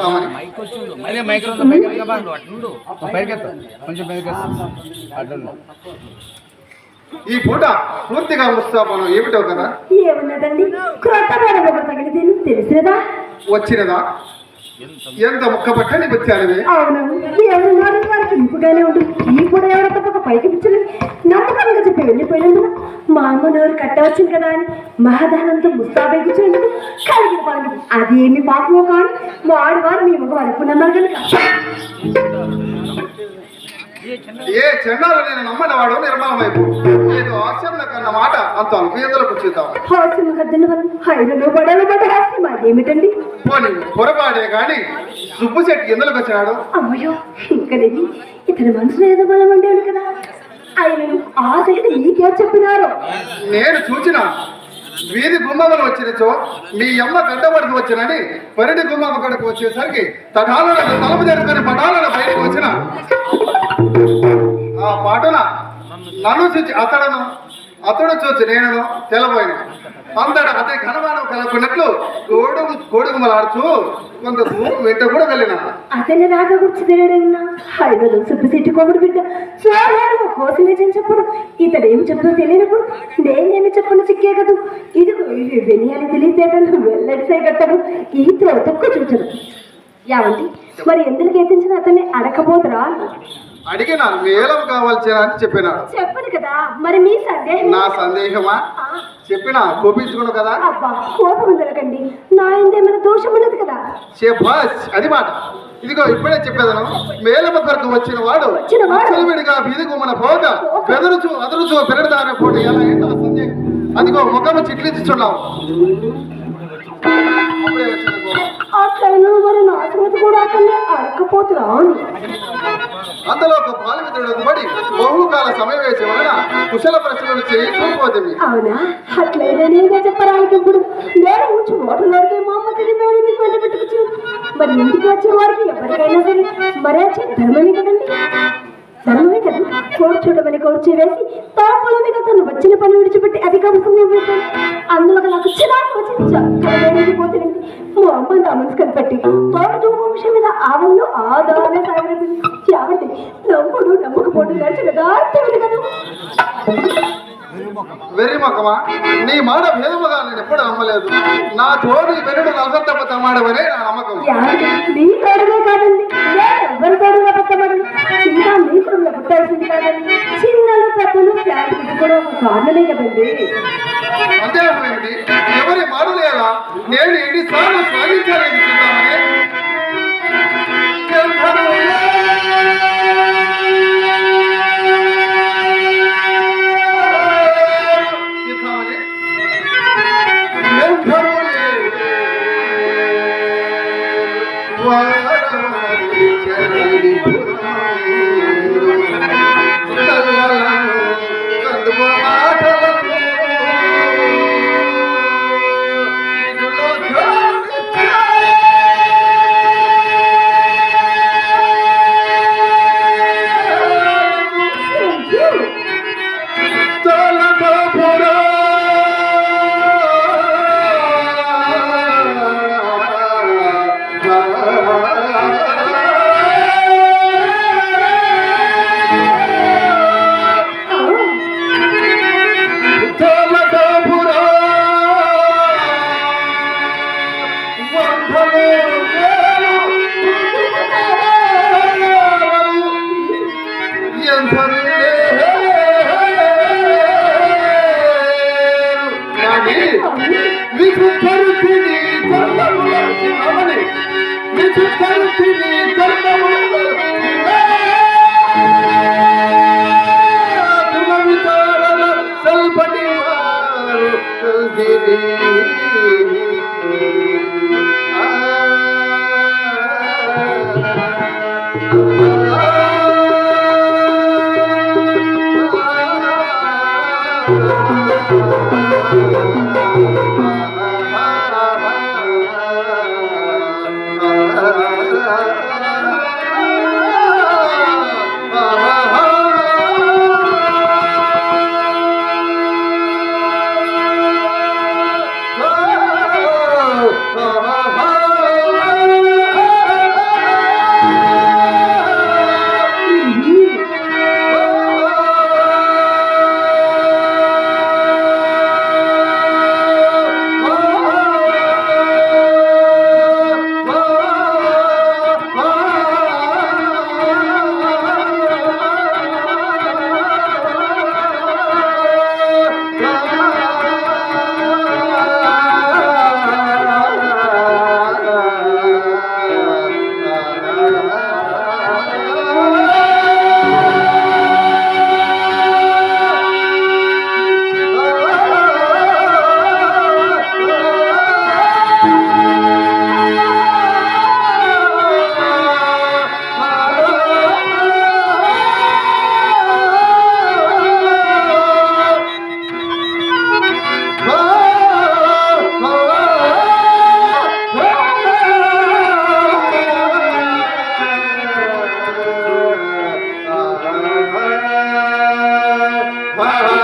కావాలి అదే మైక్రో అట్లుండు పైకెత్తా. కొంచెం పైకెత్తా. అట్లుండు ఈ పూట పూర్తిగా ఉత్సాహం ఏమిటో కదా ఏమున్నదండి తగిలితే తెలిసినదా? వచ్చినదా? ఎంత ముక్కబట్టని వచ్చానివే అవునవును ఎవరు నాలుగు వారికి ఇంపుగానే ఉండు ఈ కూడా ఎవరో తప్పక పైకి పిచ్చలు నమ్మకంగా చెప్పి వెళ్ళిపోయినందున మా అమ్మ నోరు కట్టవచ్చింది కదా అని మహాదానంతో ముస్తాబై కూర్చున్నందుకు కలిగిన పని అదేమి పాపమో కానీ వాడు వారు మీ మగ వారు ఎప్పుడు నమ్మారు కనుక ఏ చెన్నాలు? నేను నమ్మనవాడు నిర్మలం వైపు ఏదో ఆశ్చర్య కన్న మాట అంత అనుభేదలకు చూద్దాం. అదేమిటండి? పోనీ పొరపాడే గాని సుబ్బు చెట్టు ఎందులకు వచ్చినాడు? అమ్మయ్యో ఇంకనేది ఇతని మనసులో ఏదో బలం ఉండేది కదా. ఆయనను ఆ సంగతి మీకేం చెప్పినారో? నేను చూచిన వీధి గుమ్మమ్మను వచ్చినచో మీ అమ్మ గడ్డబడికి వచ్చినని పరిడి గుమ్మమ్మ కడకు వచ్చేసరికి తటాలను తలుపు తెరుచుకొని పటాలను బయటకు వచ్చిన. ఆ పాటన? నన్ను చూచి అతడను అతడు చూచి నేను తెలబోయిన అందడు అతని ఘనమానం కలుపుకున్నట్లు కోడు కోడుగుమలాడుచు కొంత దూరం వెంట కూడా వెళ్ళిన. అతన్ని రాక గుర్చి తెలియడన్నా హైదరు సుబ్బు చెట్టు కొమ్ముడు బిడ్డ. చూడాలి కోసలే చెప్పడు. ఇతడు ఏమి చెప్పదో తెలియనప్పుడు నేనేమి చెప్పను చిక్కే కదూ? ఇది వెనియాలి తెలియతేటలు వెల్లడిసే కట్టడు ఈ త్రోతక్కు చూచరు యావంటి మరి ఎందుకు ఎత్తించిన అతన్ని అడకపోతురా అడిగిన వేలం కావాల్సిన అని చెప్పినాడు చెప్పను కదా మరి మీ సందేహం నా సందేహమా? చెప్పిన కోపించుకును కదా? అబ్బా కోపం ఉందలకండి నా ఇందేమైనా దోషం ఉన్నది కదా? శభాష్ అది మాట. ఇదిగో ఇప్పుడే చెప్పేదను. మేలమ కొరకు వచ్చిన వాడు? విడిగా బీదికు మన పోట బెదరుచు అదరుచు పెరడదారే పోట ఎలా ఏంటో సందేహం అదిగో ముఖము చిట్లించుచున్నావు. అట్లయినా మరి నా కూడా అని అందులో ఒక బాలమిత్రుడు పడి బహుకాల సమావేశం వలన కుశల ప్రశ్నలు చేయి చూపోతుంది అవునా? అట్లయినా నేనే చెప్పరానికి ఇప్పుడు నేను ఉంచి ఓటర్లోకి మా అమ్మ మేడం మీకు మరి ఇంటికి వచ్చే వారికి ఎవరికైనా సరే మరే ధర్మమే కదండి. ధర్మమే కదా? కోడి చూడమని కోర్చి వేసి తోపల మీద తను వచ్చిన పని విడిచిపెట్టి అధిక అవసరం పెట్టాను అందులో నాకు చిరాకు వచ్చి నా మనసు కనిపెట్టి తోట చూపు విషయం మీద ఆవులు ఆదానే సాగలేదు కాబట్టి నమ్ముడు నమ్మకపోవడం నడిచిన దార్థం కదా. వెర్రి మొక్కమా నీ మాట భేదముగా నేను ఎప్పుడు నమ్మలేదు. నా తోడు వెనుడు నలసత్తమ్మ తమ్మాడవనే నా నమ్మకం. మీ తోడుగా కాదండి ఎవరి తోడుగా పెట్టబడను చిన్న మీ తోడుగా పుట్టాల్సింది కాదండి. చిన్నలు పెద్దలు ఫ్లాట్ కూడా ఒక కారణమే కదండి. సందేహం ఏమిటి? నేను ఎన్నిసార్లు సాగించాలని చెప్తామని చెప్తామని నిర్భరులే اڀر نه يي جو پون ٿي Bye.